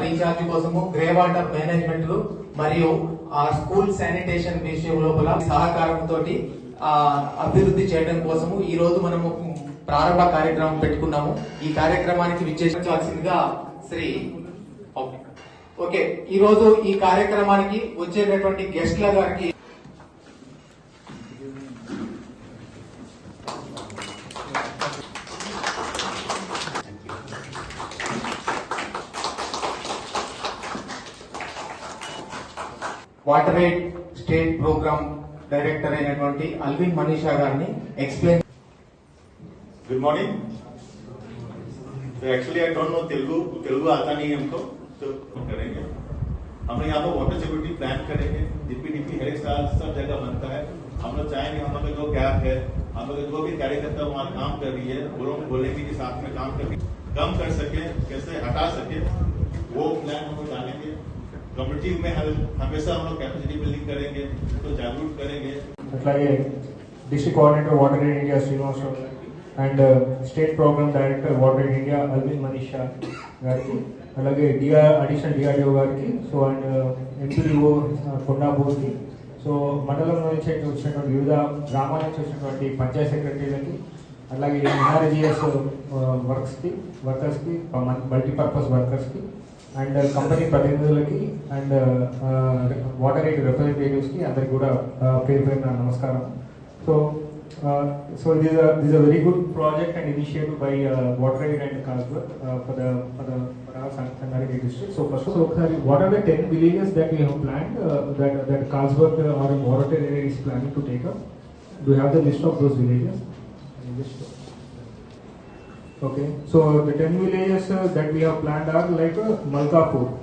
Water recharge కోసము grey water management మరియు ఆ స్కూల్ శానిటేషన్ విషయం లోపల సహకారంతో అభివృద్ధి చేయడం కోసము ఈ రోజు మనము ప్రారంభ కార్యక్రమం పెట్టుకున్నాము ఈ కార్యక్రమానికి విచ్చేసిందిగా శ్రీ ఓకే. ఓకే ఈ రోజు ఈ కార్యక్రమానికి వచ్చేటటువంటి గెస్ట్ల గారికి water aid state programme director అయినటువంటి అల్విన్ మనీషా గారిని ఎక్స్ప్లెయిన్ गुड मॉर्निंग तो actually I don't know Telugu Telugu आता नहीं है हमको तो हम करेंगे हम लोग यहाँ पर वाटर सिक्योरिटी प्लान करेंगे डीपीडीपी हर एक साल सब जगह बनता है हम लोग चाहेंगे हम लोग का जो गैप है हम लोग का जो भी कार्यकर्ता वहाँ काम कर रही है वो लोग बोलेंगे कि साथ में काम करके कम कर सके कैसे हटा सके वो प्लान हम लोग डालेंगे कम्युनिटी में हर- हमेशा हम लोग कैपेसिटी बिल्डिंग करेंगे तो जागरूक करेंगे అట్లాగే district coordinator water aid India Srinivasarao and state programme director water aid India Alvin Manisha గారికి అలాగే డిఆర్ అడిషనల్ డిఆర్డిఓ గారికి సో అండ్ ఎంపీడీఓ కొండాపూర్కి సో మండలం నుంచి వచ్చినటువంటి వివిధ గ్రామాల నుంచి వచ్చినటువంటి పంచాయత్ సెక్రటరీలకి అలాగే ఎన్ఆర్జిఎస్ వర్క్స్కి వర్కర్స్కి మల్టీపర్పస్ వర్కర్స్కి అండ్ కంపెనీ ప్రతినిధులకి అండ్ వాటర్ ఎయిడ్ రిప్రజెంటేటివ్స్కి అందరికి కూడా uh, పేరు పేరున నమస్కారం. సో సో ఇది is a very good project and initiative by water aid and Carlsberg for the for the for our Sangareddy district so first ఒకసారి what are the ten villages that we have plan that that Carlsberg or water aid is planning to take up do have the list of those villages Okay, so the ten villages uh, that we have planned are like uh, Malkapur.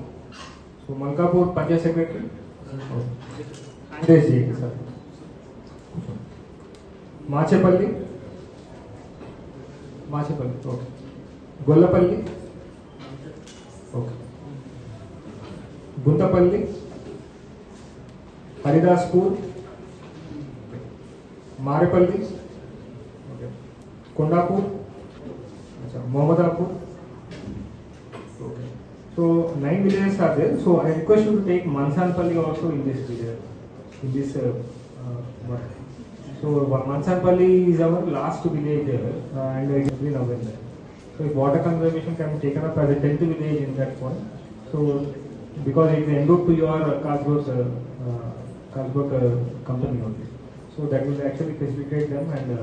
So Malkapur, Panchayat Secretary. Andres ji, sir. Machepalli. Machepalli, okay. Gollapalli. Okay. Guntapalli. Haridaspur. Marepalli. Okay. Kondapur. अच्छा Mohammad Rafur so nine villages are there so I request you to take Mansanpalli also in this बिलियर in this work so Mansanpalli is our last village and it be नवेन so water conservation can be taken up as a tenth village in that point so because it and to your Carlsberg Carlsberg company only so that will actually facilitate them and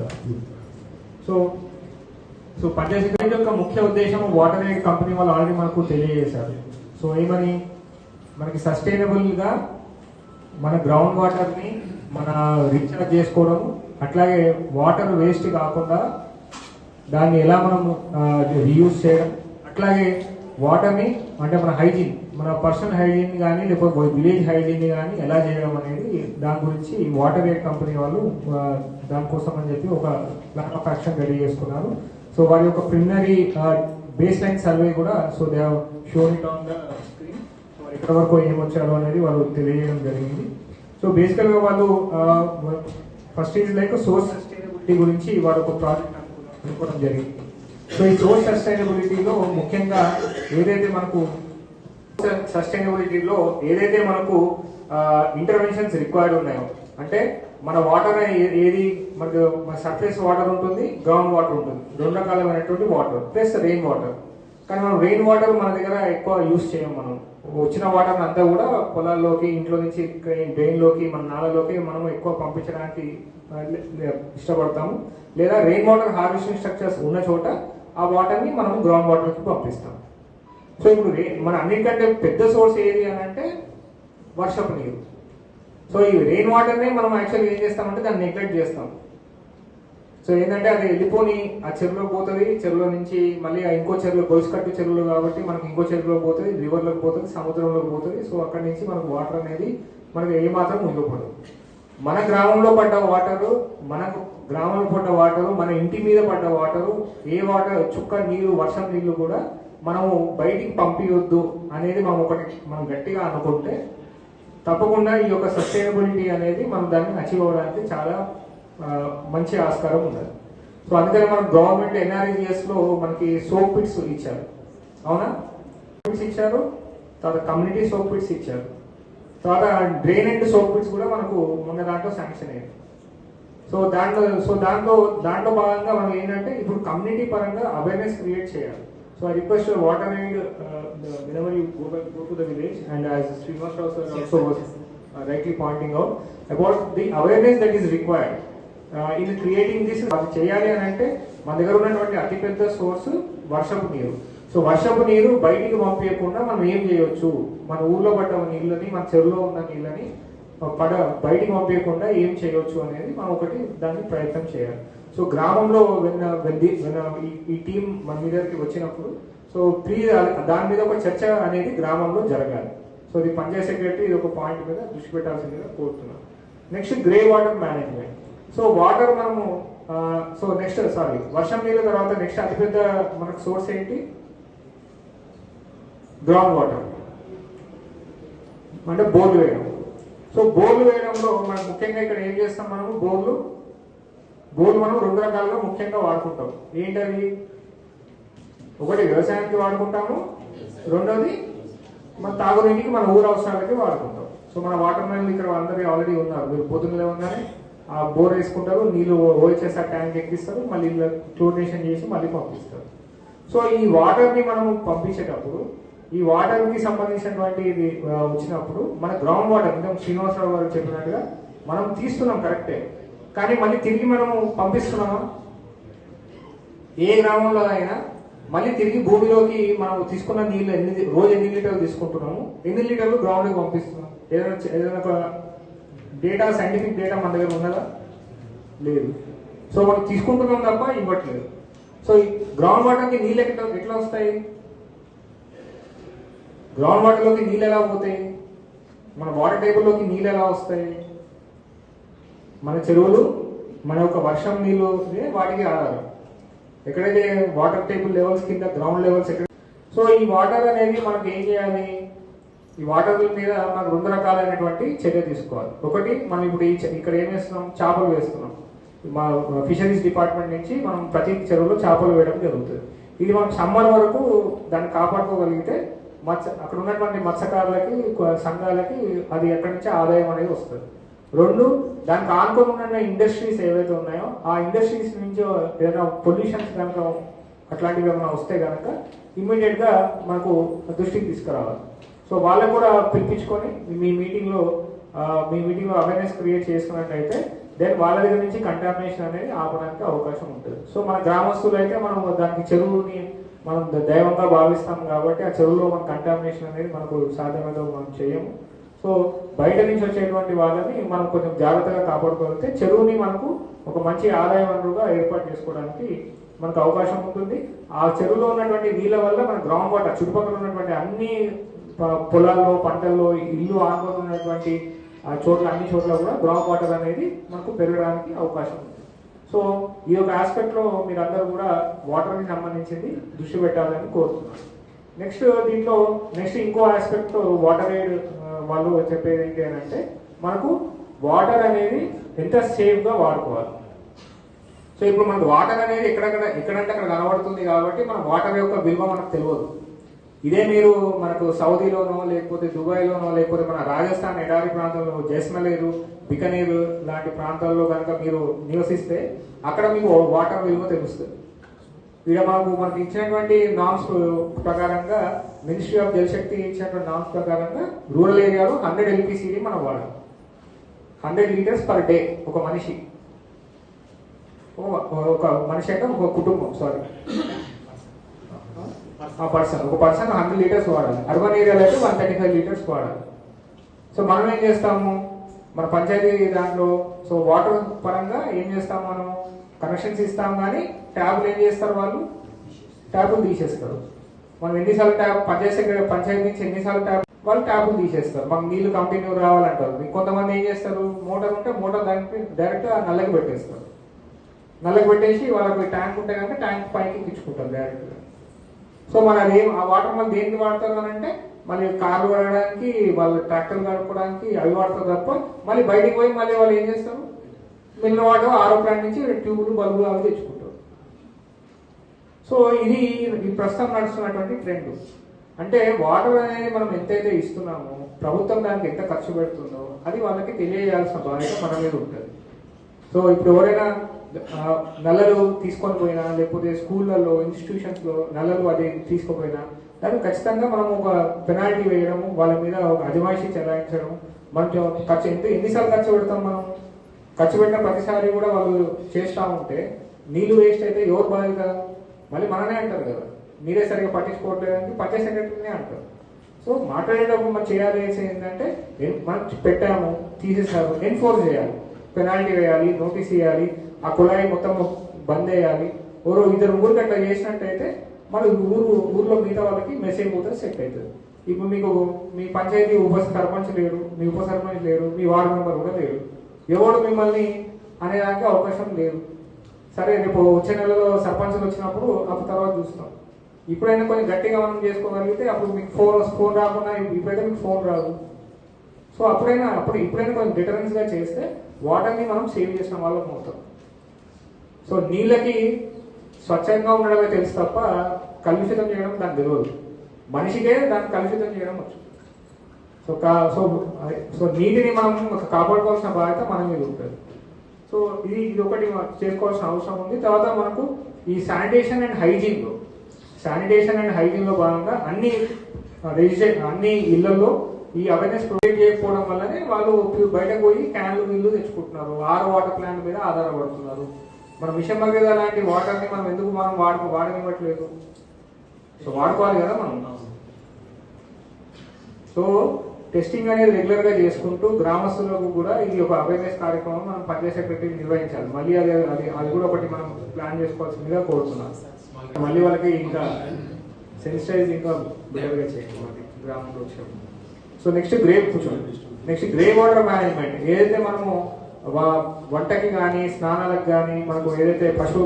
so so purchase agreement యొక్క ముఖ్య ఉద్దేశం water aid company వాళ్ళు already మనకు తెలియజేశారు. So ఏమని మనకి సస్టైనబుల్గా మన ground వాటర్ని మన రీఛార్జ్ చేసుకోవడం అట్లాగే వాటర్ వేస్ట్ కాకుండా దాన్ని ఎలా మనం రీయూజ్ చేయడం అట్లాగే వాటర్ని అంటే మన హైజీన్ మన పర్సనల్ హైజీన్ కానీ లేకపోతే విలేజ్ హైజీన్ కానీ ఎలా చేయడం అనేది దాని గురించి వాటర్ ఎయిడ్ కంపెనీ వాళ్ళు దానికోసం అని చెప్పి ఒక ప్లాన్ ఆఫ్ యాక్షన్ రెడీ చేసుకున్నారు. సో వాడి యొక్క ప్రిలిమినరీ బేస్ లైన్ సర్వే కూడా so they shown it on the screen so ఎక్కడ వరకు ఏం వచ్చారో అనేది వాళ్ళు తెలియజేయడం జరిగింది. సో బేసికల్గా వాళ్ళు first is like source sustainability గురించి వారు ఒక ప్రాజెక్ట్ అనుకోవడం జరిగింది. సో ఈ సోర్స్ సస్టైనబిలిటీలో ముఖ్యంగా ఏదైతే మనకు సస్టైనబిలిటీలో ఏదైతే మనకు ఇంటర్వెన్షన్స్ రిక్వైర్డ్ ఉన్నాయో అంటే మన వాటర్ ఏది మనకు మన సర్ఫేస్ వాటర్ ఉంటుంది గ్రౌండ్ వాటర్ ఉంటుంది. రెండు రకాలమైనటువంటి వాటర్ ప్లస్ రెయిన్ వాటర్ కానీ మనం రెయిన్ వాటర్ మన దగ్గర ఎక్కువ యూస్ చేయం మనం. వచ్చిన వాటర్ అంతా కూడా పొలాల్లోకి ఇంట్లో నుంచి డ్రైన్లోకి మన నాలలోకి మనం ఎక్కువ పంపించడానికి ఇష్టపడతాము. లేదా రెయిన్ వాటర్ హార్వెస్టింగ్ స్ట్రక్చర్స్ ఉన్న చోట ఆ వాటర్ని మనం గ్రౌండ్ వాటర్కి పంపిస్తాం సో ఇప్పుడు మన అన్నిటికంటే పెద్ద సోర్స్ ఏది అని అంటే వర్షపు నీరు. సో ఈ రెయిన్ వాటర్ నే మనం యాక్చువల్గా ఏం చేస్తామంటే దాన్ని నెగ్లెక్ట్ చేస్తాం. సో ఏంటంటే అది వెళ్ళిపోని ఆ చెరువులో పోతుంది చెరువులో నుంచి మళ్ళీ ఆ ఇంకో చెరువులో గొలుసుకట్టు చెరువులు కాబట్టి మనకి ఇంకో చెరువులో పోతుంది రివర్లోకి పోతుంది సముద్రంలోకి పోతుంది. సో అక్కడి నుంచి మనకు వాటర్ అనేది మనకు ఏమాత్రం పడదు మన గ్రామంలో పడ్డ వాటర్ మనకు గ్రామంలో పడ్డ వాటర్ మన ఇంటి మీద పడ్డ వాటర్ ఏ వాటర్ చుక్క నీరు వర్షం నీళ్ళు కూడా మనము బయటికి పంపించొద్దు అనేది మనం ఒకటి మనం గట్టిగా అనుకుంటే తప్పకుండా ఈ యొక్క సస్టైనబిలిటీ అనేది మనం దాన్ని అచీవ్ అవ్వడానికి చాలా మంచి ఆస్కారం ఉన్నది. సో అందుకని మన గవర్నమెంట్ ఎన్ఆర్ఈజిఎస్లో మనకి సోప్ పిట్స్ ఇచ్చారు. అవునా? పిట్స్ ఇచ్చారు తర్వాత కమ్యూనిటీ సోప్ పిట్స్ ఇచ్చారు. తర్వాత డ్రైన్ అండ్ సోప్ పిట్స్ కూడా మనకు మొన్న దాంట్లో శాంక్షన్ అయ్యాయి. సో దాంట్లో సో దాంట్లో దాంట్లో భాగంగా మనం ఏంటంటే ఇప్పుడు కమ్యూనిటీ పరంగా అవేర్నెస్ క్రియేట్ చేయాలి. So I request water and whenever you go go to the village and as also, Rao was uh, rightly pointing pointing out the the awareness that is Uh, in creating this అది చేయాలి అని అంటే మన దగ్గర ఉన్నటువంటి అతిపెద్ద source వర్షపు నీరు. సో వర్షపు నీరు బయటికి పంపించకుండా మనం ఏం చేయొచ్చు? మన ఊర్లో పడ్డ నీళ్ళని మన చెరువులో ఉన్న నీళ్ళని పడ బయటికి పంపించకుండా ఏం చేయొచ్చు అనేది మనం ఒకటి దాన్ని ప్రయత్నం చేయాలి. సో గ్రామంలో విన్న uh, uh, ఈ- ఈ టీం మన మీ దగ్గరికి వచ్చినప్పుడు సో ప్లీజ్ uh, దాని మీద ఒక చర్చ అనేది గ్రామంలో జరగాలి. సో ఇది పంచాయత్ సెక్రటరీ ఇది ఒక పాయింట్ మీద దృష్టి పెట్టాల్సిందిగా కోరుతున్నాను next grey water management so water మనము సో నెక్స్ట్ సారీ వర్షం నీళ్ళ తర్వాత నెక్స్ట్ అతిపెద్ద మనకు సోర్స్ ఏంటి? గ్రౌండ్ వాటర్ అంటే బోర్లు వేయడం. సో బోర్లు వేయడంలో మనం ముఖ్యంగా ఇక్కడ ఏం చేస్తాం మనము? బోర్లు బోర్లు మనం రెండు రకాలుగా ముఖ్యంగా వాడుకుంటాం. ఏంటది? ఒకటి వ్యవసాయానికి వాడుకుంటాము రెండోది మన తాగునీటికి మన ఊరు అవసరాలకి వాడుకుంటాం. సో మన వాటర్ మెన్ ఇక్కడ అందరూ ఆల్రెడీ ఉన్నారు. మీరు పొద్దున్న లేవగానే ఆ బోర్ వేసుకుంటారు నీళ్ళు ఓహెచ్ఎస్ ఆ ట్యాంక్ ఎక్కిస్తారు మళ్ళీ క్లోరినేషన్ చేసి మళ్ళీ పంపిస్తారు. సో ఈ వాటర్ని మనము మనం పంపించేటప్పుడు ఈ వాటర్కి సంబంధించినటువంటి ఇది వచ్చినప్పుడు మన గ్రౌండ్ వాటర్ ఇంతకు శ్రీనివాసరావు గారు చెప్పినట్టుగా మనం తీస్తున్నాం కరెక్టే కానీ మళ్ళీ తిరిగి మనము పంపిస్తున్నామా? ఏ గ్రామంలో అయినా మళ్ళీ తిరిగి భూమిలోకి మనం తీసుకున్న నీళ్ళు ఎన్ని రోజు ఎన్ని లీటర్లు తీసుకుంటున్నాము? ఎన్ని లీటర్లు గ్రౌండ్కి పంపిస్తున్నాం? ఏదైనా ఏదైనా ఒక డేటా సైంటిఫిక్ డేటా మన దగ్గర ఉన్నదా? లేదు. సో మనం తీసుకుంటున్నాం తప్ప ఇవ్వట్లేదు. సో గ్రౌండ్ వాటర్కి నీళ్ళు ఎట్లా ఎట్లా వస్తాయి? గ్రౌండ్ వాటర్లోకి నీళ్ళు ఎలా పోతాయి? మన వాటర్ టేబుల్లోకి నీళ్ళు ఎలా వస్తాయి? మన చెరువులు మన యొక్క వర్షం నీళ్ళు వాటికి ఆధారం ఎక్కడైతే వాటర్ టేబుల్ లెవెల్స్ కింద గ్రౌండ్ లెవెల్స్ ఎక్కడ సో ఈ వాటర్ అనేది మనకి ఏం చేయాలి? ఈ వాటర్ మీద మనకు రెండు రకాలైనటువంటి చర్య తీసుకోవాలి. ఒకటి మనం ఇప్పుడు ఈ ఇక్కడ ఏం చేస్తున్నాం? చేపలు వేస్తున్నాం. మా ఫిషరీస్ డిపార్ట్మెంట్ నుంచి మనం ప్రతి చెరువులో చేపలు వేయడం జరుగుతుంది. ఇది మనం సమ్మర్ వరకు దాన్ని కాపాడుకోగలిగితే మత్స్య అక్కడ ఉన్నటువంటి మత్స్యకారులకి సంఘాలకి అది ఎక్కడి నుంచి ఆదాయం అనేది వస్తుంది. రెండు దానికి ఆనుకోకుండా ఇండస్ట్రీస్ ఏవైతే ఉన్నాయో ఆ ఇండస్ట్రీస్ నుంచి ఏదైనా పొల్యూషన్స్ కనుక అట్లాంటివి ఏమైనా వస్తే కనుక ఇమ్మీడియట్గా మనకు దృష్టికి తీసుకురావాలి. సో వాళ్ళకు కూడా పిలిపించుకొని మీ మీటింగ్లో మీ మీటింగ్లో అవేర్నెస్ క్రియేట్ చేసుకున్నట్టయితే దెన్ వాళ్ళ దగ్గర నుంచి కంటామినేషన్ అనేది ఆపడానికి అవకాశం ఉంటుంది. సో మన గ్రామస్తులు అయితే మనం దానికి చెరువుని మనం దైవంగా భావిస్తాం కాబట్టి ఆ చెరువులో మన కంటామినేషన్ అనేది మనకు సాధ్యమైతే మనం చేయము. సో బయట నుంచి వచ్చేటువంటి వాళ్ళని మనం కొంచెం జాగ్రత్తగా కాపాడుకోగలిగితే చెరువుని మనకు ఒక మంచి ఆదాయ వనరుగా ఏర్పాటు చేసుకోవడానికి మనకు అవకాశం ఉంటుంది. ఆ చెరువులో ఉన్నటువంటి నీళ్ళ వల్ల మన గ్రౌండ్ వాటర్ చుట్టుపక్కల ఉన్నటువంటి అన్ని పొలాల్లో పంటల్లో ఇల్లు ఆనుకొని ఉన్నటువంటి ఆ చోట్ల అన్ని చోట్ల కూడా గ్రౌండ్ వాటర్ అనేది మనకు పెరగడానికి అవకాశం ఉంది. సో ఈ యొక్క ఆస్పెక్ట్లో మీరందరూ కూడా వాటర్కి సంబంధించింది దృష్టి పెట్టాలని కోరుతున్నాను. నెక్స్ట్ దీంట్లో నెక్స్ట్ ఇంకో ఆస్పెక్ట్ వాటర్ ఎయిడ్ వాళ్ళు చెప్పేది ఏంటి అని అంటే మనకు వాటర్ అనేది ఎంత సేఫ్గా వాడుకోవాలి. సో ఇప్పుడు మనకు వాటర్ అనేది ఎక్కడక్కడ ఎక్కడంటే అక్కడ కనబడుతుంది కాబట్టి మన వాటర్ యొక్క విలువ మనకు తెలియదు. ఇదే మీరు మనకు సౌదీలోనో లేకపోతే దుబాయ్లోనో లేకపోతే మన రాజస్థాన్ ఎడారి ప్రాంతంలో జైస్మలేరు బికనేరు లాంటి ప్రాంతాల్లో కనుక మీరు నివసిస్తే అక్కడ మీకు వాటర్ విలువ తెలుస్తుంది. ఇక్కడ మాకు మనకి ఇచ్చినటువంటి నామ్స్ ప్రకారంగా మినిస్ట్రీ ఆఫ్ జలశక్తి ఇచ్చినటువంటి నామ్స్ ప్రకారంగా రూరల్ ఏరియాలో హండ్రెడ్ ఎల్పిసిని మనం వాడాలి హండ్రెడ్ లీటర్స్ పర్ డే ఒక మనిషి. ఒక- ఒక మనిషి అంటే ఒక కుటుంబం సారీ ఆ పర్సన్ ఒక పర్సన్ హండ్రెడ్ లీటర్స్ వాడాలి. అర్బన్ ఏరియాలో అయితే వన్ థర్టీ ఫైవ్ లీటర్స్ వాడాలి. సో మనం ఏం చేస్తాము? మన పంచాయతీ దాంట్లో సో వాటర్ పరంగా ఏం చేస్తాం మనం కనెక్షన్స్ ఇస్తాం కానీ ట్యాబ్లు ఏం చేస్తారు వాళ్ళు? ట్యాబులు తీసేస్తారు. మనం ఎన్నిసార్లు ట్యాబ్ పంచాయతీ పంచాయతీ నుంచి ఎన్నిసార్లు ట్యాబ్ వాళ్ళు ట్యాబులు తీసేస్తారు. మాకు నీళ్ళు కంటిన్యూ రావాలంటారు. ఇంకొంతమంది ఏం చేస్తారు? మోటార్ ఉంటే మోటార్ దానికి డైరెక్ట్ ఆ నల్లకి పెట్టేస్తారు. నల్లకి పెట్టేసి వాళ్ళకి ట్యాంక్ ఉంటే కనుక ట్యాంక్ పైకి ఇచ్చుకుంటారు డైరెక్ట్గా సో మన అది ఏం- ఆ వాటర్ మళ్ళీ దేనికి వాడతారు అని అంటే మళ్ళీ కార్లు కడగడానికి వాళ్ళు ట్రాక్టర్లు కడుక్కోవడానికి అవి వాడతారు తప్ప మళ్ళీ బయటికి పోయి మళ్ళీ వాళ్ళు ఏం చేస్తారు? మిగిలిన వాటర్ ఆరో ప్లాంట్ నుంచి ట్యూబులు బల్బులు అవి తెచ్చుకుంటారు సో ఇది ఈ ప్రస్తుతం నడుస్తున్నటువంటి ట్రెండ్. అంటే వాటర్ అనేది మనం ఎంతైతే ఇస్తున్నామో ప్రభుత్వం దానికి ఎంత ఖర్చు పెడుతుందో అది వాళ్ళకి తెలియజేయాల్సిన బాధ్యత మన మీద ఉంటుంది. సో ఇప్పుడు ఎవరైనా నల్లలు తీసుకొని పోయినా లేకపోతే స్కూళ్ళల్లో ఇన్స్టిట్యూషన్స్లో నల్లలు అది తీసుకోపోయినా దానికి ఖచ్చితంగా మనం ఒక పెనాల్టీ వేయడము వాళ్ళ మీద ఒక అజమాయిషీ చెలాయించడం మనం ఖర్చు ఎంత ఎన్నిసార్లు ఖర్చు పెడతాం మనం? ఖర్చు పెట్టిన ప్రతిసారి కూడా వాళ్ళు చేస్తూ ఉంటే నీళ్ళు వేస్ట్ అయితే ఎవరు బాధ్యత? మళ్ళీ మననే అంటారు కదా. మీరే సరిగా పట్టించుకోవట్లేదని పంచాయత్ సెక్రటరీనే అంటారు. సో మాట్లాడేటప్పుడు మనం చేయాల్సి ఏంటంటే మనం పెట్టాము తీసేసాము ఎన్ఫోర్స్ చేయాలి. పెనాల్టీ వేయాలి నోటీస్ ఇవ్వాలి ఆ కుళాయి మొత్తం బంద్ చేయాలి. ఎవరో ఇద్దరు ఊరికి అట్లా చేసినట్టయితే మన ఊరు ఊర్లో మిగతా వాళ్ళకి మెసేజ్ పోతే సెట్ అవుతుంది. ఇప్పుడు మీకు మీ పంచాయతీ ఉప సర్పంచ్ లేరు మీ ఉప సర్పంచ్ లేరు మీ వార్డు మెంబర్ కూడా లేరు. ఎవడు మిమ్మల్ని అనేదానికి అవకాశం లేదు. సరే రేపు వచ్చే నెలలో సర్పంచ్లు వచ్చినప్పుడు అప్పుడు తర్వాత చూస్తాం. ఇప్పుడైనా కొంచెం గట్టిగా మనం చేసుకోగలిగితే అప్పుడు మీకు ఫోన్ ఫోన్ రాకుండా ఇప్పుడైతే మీకు ఫోన్ రాదు. సో అప్పుడైనా అప్పుడు ఇప్పుడైనా కొంచెం డిటరెన్స్గా చేస్తే వాటర్ని మనం సేవ్ చేసిన వాళ్ళం అవుతాం. సో నీళ్ళకి స్వచ్ఛంగా ఉండడమే తెలుసు తప్ప కలుషితం చేయడం దానికి తెలియదు మనిషికే దాన్ని కలుషితం చేయడం వచ్చు. సో కా సో సో నీటిని మనం కాపాడుకోవాల్సిన బాధ్యత మన మీద ఉంటుంది. సో ఇది ఇది ఒకటి చేసుకోవాల్సిన అవసరం ఉంది. తర్వాత మనకు ఈ శానిటేషన్ అండ్ హైజీన్లో శానిటేషన్ అండ్ హైజీన్లో భాగంగా అన్ని రిజిస్ట్రేషన్ అన్ని ఇళ్ళలో ఈ అవేర్నెస్ ప్రొవైడ్ చేయకపోవడం వల్లనే వాళ్ళు బయటకు పోయి క్యాన్లు నీళ్ళు తెచ్చుకుంటున్నారు. ఆరు వాటర్ ప్లాంట్ మీద ఆధారపడుతున్నారు. మన మిషన్ భగీరథ లాంటి వాటర్ని మనం ఎందుకు మనం వాడు వాడనివ్వట్లేదు? సో వాడుకోవాలి కదా మనం. సో టెస్టింగ్ అనేది రెగ్యులర్గా చేసుకుంటూ గ్రామస్తులకు కూడా ఇది ఒక అవేర్నెస్ కార్యక్రమం మనం పంచాయత్ సెక్రటరీ నిర్వహించాలి. మళ్ళీ అది అది అది కూడా ఒకటి మనం ప్లాన్ చేసుకోవాల్సిందిగా కోరుతున్నాం. మళ్ళీ వాళ్ళకి ఇంకా సెన్సిటైజ్ ఇంకా బెటర్గా చేయాలి గ్రామంలో సో నెక్స్ట్ గ్రే కూర్చోండి. నెక్స్ట్ గ్రే వాటర్ మేనేజ్మెంట్ ఏదైతే మనము వంటకి కానీ స్నానాలకు కానీ మనకు ఏదైతే పశువు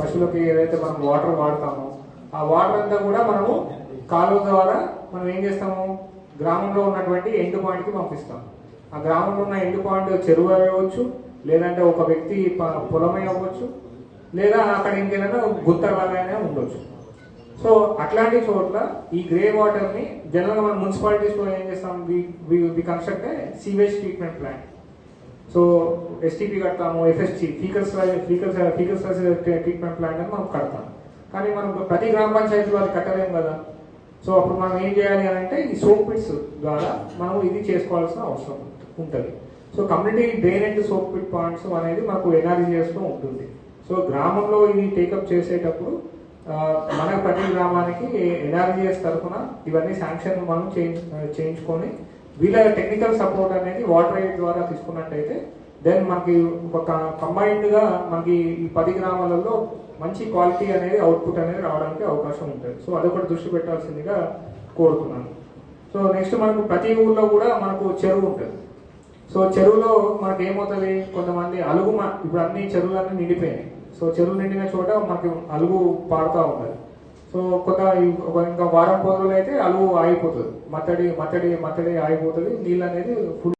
పశువులకి ఏదైతే మనం వాటర్ వాడతామో ఆ వాటర్ అంతా కూడా మనము కాలువ ద్వారా మనం ఏం చేస్తాము? గ్రామంలో ఉన్నటువంటి ఎండు పాయింట్కి పంపిస్తాం. ఆ గ్రామంలో ఉన్న ఎండు పాయింట్ చెరువు అవ్వచ్చు లేదంటే ఒక వ్యక్తి పొలమై అవ్వచ్చు లేదా అక్కడ ఇంకేదైనా గుత్తలాగానే ఉండొచ్చు. సో అట్లాంటి చోట్ల ఈ గ్రే వాటర్ని జనరల్గా జనరల్ మన మున్సిపాలిటీస్లో ఏం చేస్తాం? We construct sewage treatment plant. So STP కడతాము FST faecals faecals faecals treatment plant అని మనం కడతాం. కానీ మనం ప్రతి గ్రామ పంచాయతీలో అది కట్టలేము కదా? సో అప్పుడు మనం ఏం చేయాలి అని అంటే ఈ సోప్ పిట్స్ ద్వారా మనం ఇది చేసుకోవాల్సిన అవసరం ఉంటుంది. So community drainage soap pit points అనేది మనకు ఎన్ఆర్జీఎస్ ఉంటుంది. సో గ్రామంలో ఇది టేకప్ చేసేటప్పుడు మన ప్రతి గ్రామానికి ఎన్ఆర్జీఎస్ తరఫున ఇవన్నీ శాంక్షన్ మనం చేయించు- చేయించుకొని వీళ్ళ టెక్నికల్ సపోర్ట్ అనేది వాటర్ ఎయిడ్ ద్వారా తీసుకున్నట్టయితే దెన్ మనకి ఒక కంబైన్డ్గా మనకి ఈ పది గ్రామాలలో మంచి క్వాలిటీ అనేది అవుట్పుట్ అనేది రావడానికి అవకాశం ఉంటుంది. సో అదొకటి దృష్టి పెట్టాల్సిందిగా కోరుతున్నాను. సో నెక్స్ట్ మనకు ప్రతి ఊర్లో కూడా మనకు చెరువు ఉంటుంది. సో చెరువులో మనకి ఏమవుతుంది? కొంతమంది అలుగు మ- ఇప్పుడు అన్ని చెరువులన్నీ నిండిపోయినాయి. సో చెరువు నిండిన చోట మనకి అలుగు పారుతూ ఉంటుంది. సో కొంత ఇంకా వారం రోజులు అయితే అలుగు ఆగిపోతుంది. మత్తడి మత్తడి మత్తడి ఆగిపోతుంది. నీళ్ళు అనేది ఫుల్